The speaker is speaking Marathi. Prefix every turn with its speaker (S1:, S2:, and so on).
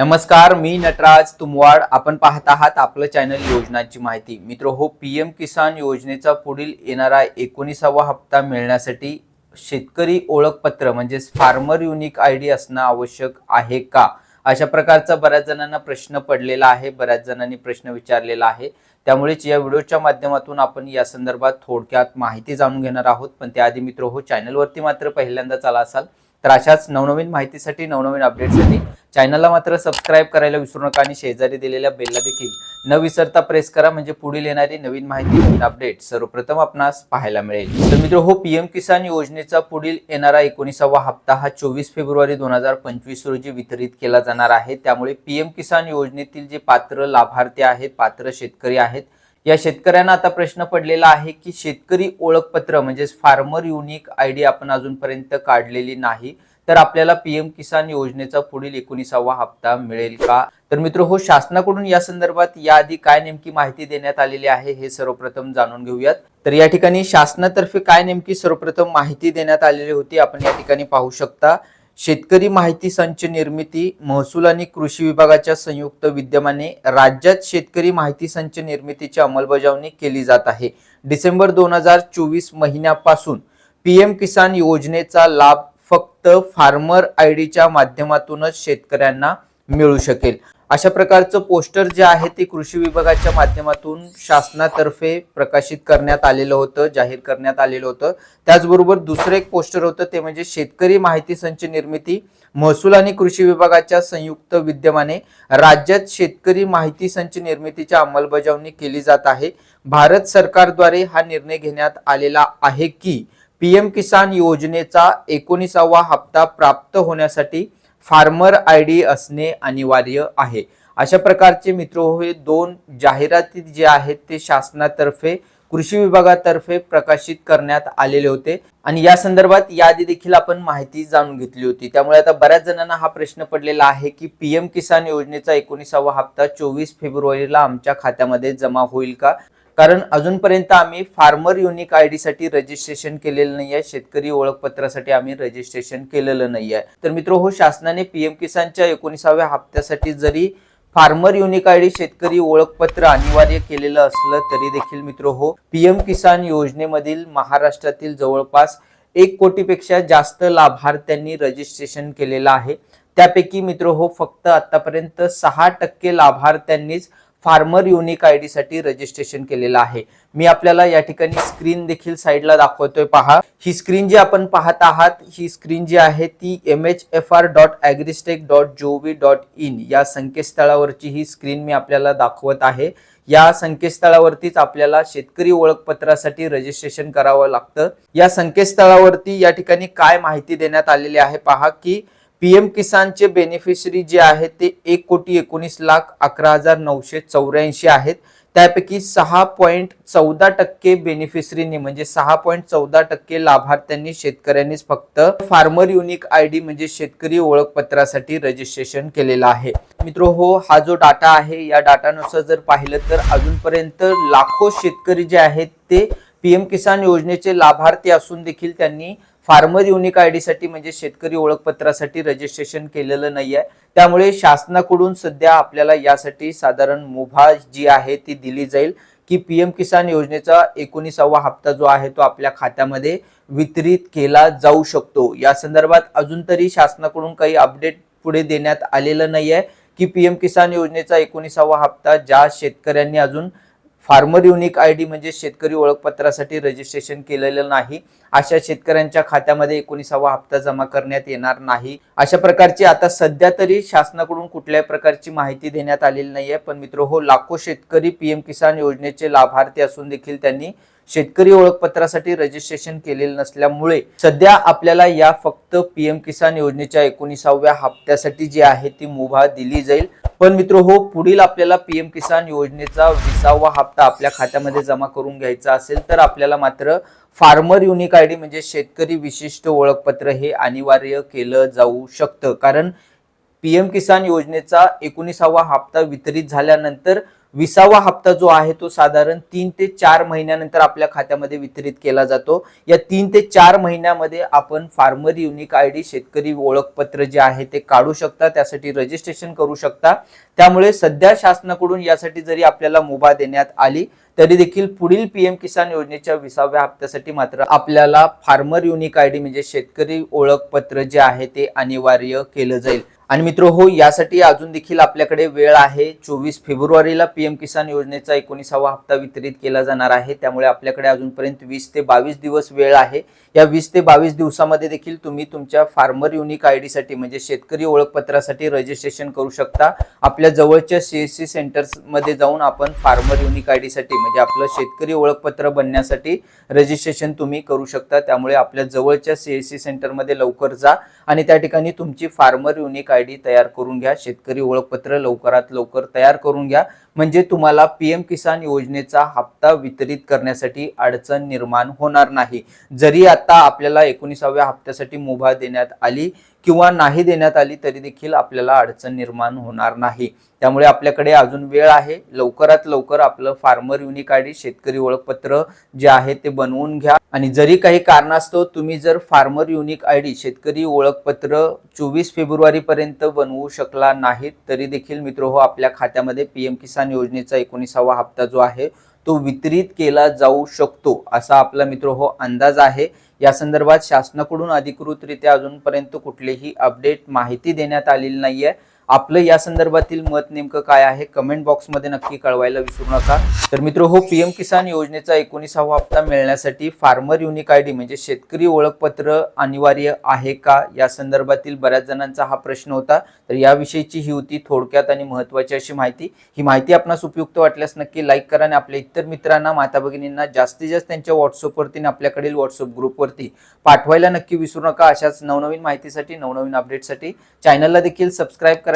S1: नमस्कार मी नटराज तुमवाड. आपण पाहत आहात आपलं चॅनल योजनांची माहिती. मित्र हो पी एम किसान योजनेचा पुढील येणारा एकोणीसावा हप्ता मिळण्यासाठी शेतकरी ओळखपत्र म्हणजेच फार्मर युनिक आय डी असणं आवश्यक आहे का? अशा प्रकारचा बऱ्याच जणांना प्रश्न पडलेला आहे बऱ्याच जणांनी प्रश्न विचारलेला आहे. त्यामुळेच या व्हिडिओच्या माध्यमातून आपण या संदर्भात थोडक्यात माहिती जाणून घेणार आहोत. पण त्याआधी मित्र हो चॅनलवरती मात्र पहिल्यांदा आला असाल तर अशाच नवनवीन माहितीसाठी नवनवीन अपडेटसाठी चॅनलला मात्र सबस्क्राईब करायला विसरू नका आणि शेजारी दिलेल्या बेलला देखील. न विसरता प्रेस करा म्हणजे पुढील येणारी नवीन माहिती नवीन अपडेट सर्वप्रथम आपणास पाहायला मिळेल. तर मित्र हो पीएम किसान योजनेचा पुढील येणारा एकोणीसावा हप्ता हा चोवीस फेब्रुवारी दोन हजार पंचवीस रोजी वितरित केला जाणार आहे. त्यामुळे पीएम किसान योजनेतील जे पात्र लाभार्थी आहेत पात्र शेतकरी आहेत या शेतकऱ्यांना आता प्रश्न पडलेला आहे की शेतकरी ओळखपत्र म्हणजेच फार्मर युनिक आय डी आपण अजूनपर्यंत काढलेली नाही. तर आपल्याला पीएम किसान योजनेचा पुढील एकोणीसावा हप्ता मिळेल का? तर मित्र हो शासनाकडून या संदर्भात याआधी काय नेमकी माहिती देण्यात आलेली आहे हे सर्वप्रथम जाणून घेऊयात. तर या ठिकाणी शासनातर्फे काय नेमकी सर्वप्रथम माहिती देण्यात आलेली होती आपण या ठिकाणी पाहू शकता. शेतकरी माहिती संच निर्मिती महसूल आणि कृषी विभागाच्या संयुक्त विद्यमाने राज्यात शेतकरी माहिती संच निर्मितीची अंमलबजावणी केली जात आहे. डिसेंबर दोन हजार चोवीस महिन्यापासून पीएम किसान योजनेचा लाभ फक्त फार्मर आय डीच्या माध्यमातूनच शेतकऱ्यांना मिळू शकेल. अशा प्रकारचं पोस्टर जे आहे ते कृषी विभागाच्या माध्यमातून शासनातर्फे प्रकाशित करण्यात आलेलं होतं जाहीर करण्यात आलेलं होतं. त्याचबरोबर दुसरं एक पोस्टर होतं ते म्हणजे शेतकरी माहिती संच निर्मिती महसूल आणि कृषी विभागाच्या संयुक्त विद्यमाने राज्यात शेतकरी माहिती संच निर्मितीची अंमलबजावणी केली जात आहे. भारत सरकारद्वारे हा निर्णय घेण्यात आलेला आहे की पीएम किसान योजनेचा एकोणीसावा हप्ता प्राप्त होण्यासाठी फार्मर आय डी असणे अनिवार्य आहे. अशा प्रकारचे मित्र हो, हे दोन जाहिराती जे आहेत ते शासनातर्फे कृषी विभागातर्फे प्रकाशित करण्यात आलेले होते. आणि या संदर्भात याआधी देखील आपण माहिती जाणून घेतली होती. त्यामुळे आता बऱ्याच जणांना हा प्रश्न पडलेला आहे की पीएम किसान योजनेचा एकोणीसावा हप्ता चोवीस फेब्रुवारीला आमच्या खात्यामध्ये जमा होईल का? कारण अजूनपर्यंत आम्ही फार्मर युनिक आय डी साठी रजिस्ट्रेशन केलेलं नाही आहे शेतकरी ओळखपत्रासाठी आम्ही रजिस्ट्रेशन केलेलं नाही आहे तर मित्र हो शासनाने पीएम किसानच्या एकोणीसाव्या हप्त्यासाठी जरी फार्मर युनिक आय डी शेतकरी ओळखपत्र अनिवार्य केलेलं असलं तरी देखील मित्र हो पीएम किसान योजनेमधील महाराष्ट्रातील जवळपास एक कोटीपेक्षा जास्त लाभार्थ्यांनी रजिस्ट्रेशन केलेलं आहे. त्यापैकी मित्र हो फक्त आतापर्यंत सहा टक्के लाभार्थ्यांनीच फार्मर युनिक आय डी साठी रजिस्ट्रेशन केलेलं आहे. मी आपल्याला या ठिकाणी स्क्रीन देखील साईडला दाखवतोय पहा. ही स्क्रीन जी आपण पाहत आहात ही स्क्रीन जी आहे ती M H F R dot Agristack dot G dot in या संकेतस्थळावरची ही स्क्रीन मी आपल्याला दाखवत आहे. या संकेतस्थळावरतीच आपल्याला शेतकरी ओळखपत्रासाठी रजिस्ट्रेशन करावं लागतं. या संकेतस्थळावरती या ठिकाणी काय माहिती देण्यात आलेली आहे पहा की पीएम किसानचे बेनिफिशरी जे आहेत ते एक कोटी एकोणीस लाख अकरा हजार नऊशे चौऱ्याऐंशी आहेत. त्यापैकी सहा पॉईंट चौदा टक्के बेनिफिशरींनी म्हणजे सहा पॉईंट चौदा टक्के लाभार्थ्यांनी शेतकऱ्यांनीच फक्त फार्मर युनिक आय डी म्हणजे शेतकरी ओळखपत्रासाठी रजिस्ट्रेशन केलेलं आहे. मित्र हो हा जो डाटा आहे या डाटानुसार जर पाहिलं तर अजूनपर्यंत लाखो शेतकरी जे आहेत ते पीएम किसान योजनेचे लाभार्थी असून देखील त्यांनी फार्मर युनिक आय डीसाठी म्हणजे शेतकरी ओळखपत्रासाठी रजिस्ट्रेशन केलेलं नाही आहे त्यामुळे शासनाकडून सध्या आपल्याला यासाठी साधारण मुभा जी आहे ती दिली जाईल की पीएम किसान योजनेचा एकोणीसावा हप्ता जो आहे तो आपल्या खात्यामध्ये वितरित केला जाऊ शकतो. या संदर्भात अजून तरी शासनाकडून काही अपडेट पुढे देण्यात आलेलं नाही आहे की पीएम किसान योजनेचा एकोणीसावा हप्ता ज्या शेतकऱ्यांनी अजून फार्मर युनिक आय डी म्हणजे शेतकरी ओळखपत्रासाठी रजिस्ट्रेशन केलेलं नाही. अशा शेतकऱ्यांच्या खात्यामध्ये एकोणीसावा हप्ता जमा करण्यात येणार नाही. अशा प्रकारची आता सध्या तरी शासनाकडून कुठल्याही प्रकारची माहिती देण्यात आलेली नाहीये. पण मित्र हो लाखो शेतकरी पीएम किसान योजनेचे लाभार्थी असून देखील त्यांनी शेतकरी ओळखपत्रासाठी रजिस्ट्रेशन केलेलं नसल्यामुळे सध्या आपल्याला या फक्त पीएम किसान योजनेच्या एकोणीसाव्या हप्त्यासाठी जी आहे ती मुभा दिली जाईल. पण मित्र हो पुढील आपल्याला पीएम किसान योजनेचा विसावा हप्ता आपल्या खात्यामध्ये जमा करून घ्यायचा असेल तर आपल्याला मात्र फार्मर युनिक आय डी म्हणजे शेतकरी विशिष्ट ओळखपत्र हे अनिवार्य केलं जाऊ शकतं. कारण पीएम किसान योजनेचा एकोणीसावा हप्ता वितरित झाल्यानंतर विसावा हप्ता जो आहे तो साधारण तीन ते चार महिन्यानंतर आपल्या खात्यामध्ये वितरित केला जातो. या तीन ते चार महिन्यामध्ये आपण फार्मर युनिक आय डी शेतकरी ओळखपत्र जे आहे ते काढू शकता त्यासाठी रजिस्ट्रेशन करू शकता. त्यामुळे सध्या शासनाकडून यासाठी जरी आपल्याला मुभा देण्यात आली तरी देखील पुढील पीएम किसान योजनेच्या विसाव्या हप्त्यासाठी मात्र आपल्याला फार्मर युनिक आय डी म्हणजे शेतकरी ओळखपत्र जे आहे ते अनिवार्य केलं जाईल. आणि मित्र हो यासाठी अजून देखील आपल्याकडे वेळ आहे. चोवीस फेब्रुवारीला पीएम किसान योजनेचा एकोणीसावा हप्ता वितरित केला जाणार आहे. त्यामुळे आपल्याकडे अजूनपर्यंत वीस ते बावीस दिवस वेळ आहे. या वीस ते बावीस दिवसामध्ये देखील तुम्ही तुमच्या फार्मर युनिक आयसाठी म्हणजे शेतकरी ओळखपत्रासाठी रजिस्ट्रेशन करू शकता. आपल्या जवळच्या सी एस सेंटर्समध्ये जाऊन आपण फार्मर युनिक आयसाठी म्हणजे म्हणजे आपलं शेतकरी ओळखपत्र बनण्यासाठी रजिस्ट्रेशन तुम्ही करू शकता. त्यामुळे आपल्या जवळच्या सीएससी सेंटरमध्ये लवकर जा आणि त्या ठिकाणी तुमची फार्मर युनिक आय डी तयार करून घ्या. शेतकरी ओळखपत्र लवकरात लवकर तयार करून घ्या. म्हणजे तुम्हाला पीएम किसान योजनेचा हप्ता वितरित करण्यासाठी अडचण निर्माण होणार नाही. जरी आता आपल्याला एकोणीसाव्या हप्त्यासाठी मुभा देण्यात आली किंवा नाही देण्यात आली तरी देखील आपल्याला अडचण निर्माण होणार नाही. त्यामुळे आपल्याकडे अजून वेळ आहे. लवकरात लवकर आपलं फार्मर युनिक आय डी शेतकरी ओळखपत्र जे आहे ते बनवून घ्या. आणि जरी काही कारणास्तव तुम्ही जर फार्मर युनिक आय डी शेतकरी ओळखपत्र चोवीस फेब्रुवारीपर्यंत बनवू शकला नाहीत तरी देखील मित्र हो आपल्या खात्यामध्ये पी एम किसान योजनेचा एकोणीसावा हप्ता जो आहे तो वितरित केला जाऊ शकतो असा आपला मित्र हो अंदाज आहे. या संदर्भात शासनाकडून अधिकृतरित्या अजूनपर्यंत कुठलीही अपडेट माहिती देण्यात आलेली नाही आहे आपलं या संदर्भातील मत नेमकं काय आहे? कमेंट बॉक्समध्ये नक्की कळवायला विसरू नका. तर मित्र हो पीएम किसान योजनेचा एकोणीसावा हप्ता मिळण्यासाठी फार्मर युनिक आय डी म्हणजे शेतकरी ओळखपत्र अनिवार्य आहे का? या संदर्भातील बऱ्याच जणांचा हा प्रश्न होता. तर याविषयीची ही होती थोडक्यात आणि महत्वाची अशी माहिती. ही माहिती आपणास उपयुक्त वाटल्यास नक्की लाईक करा आणि आपल्या इतर मित्रांना माता भगिनींना जास्तीत जास्त त्यांच्या व्हॉट्सअपवरती आणि आपल्याकडील व्हॉट्सअप ग्रुपवरती पाठवायला नक्की विसरू नका. अशाच नवनवीन माहितीसाठी नवनवीन अपडेटसाठी चॅनलला देखील सबस्क्राईब